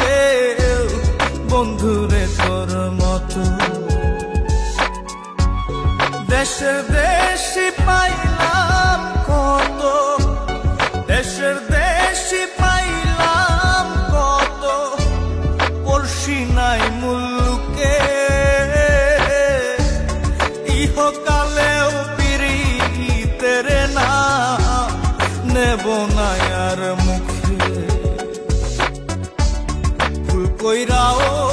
কেউ বন্ধুরে তোর মতো। দেশের দেশি পাইলাম কত, দেশের দেশি পাইলাম কত, পড়শি নাই মুল্লুকে ইহকালেও পিরিতের না, নেব না আর মুখে। 回到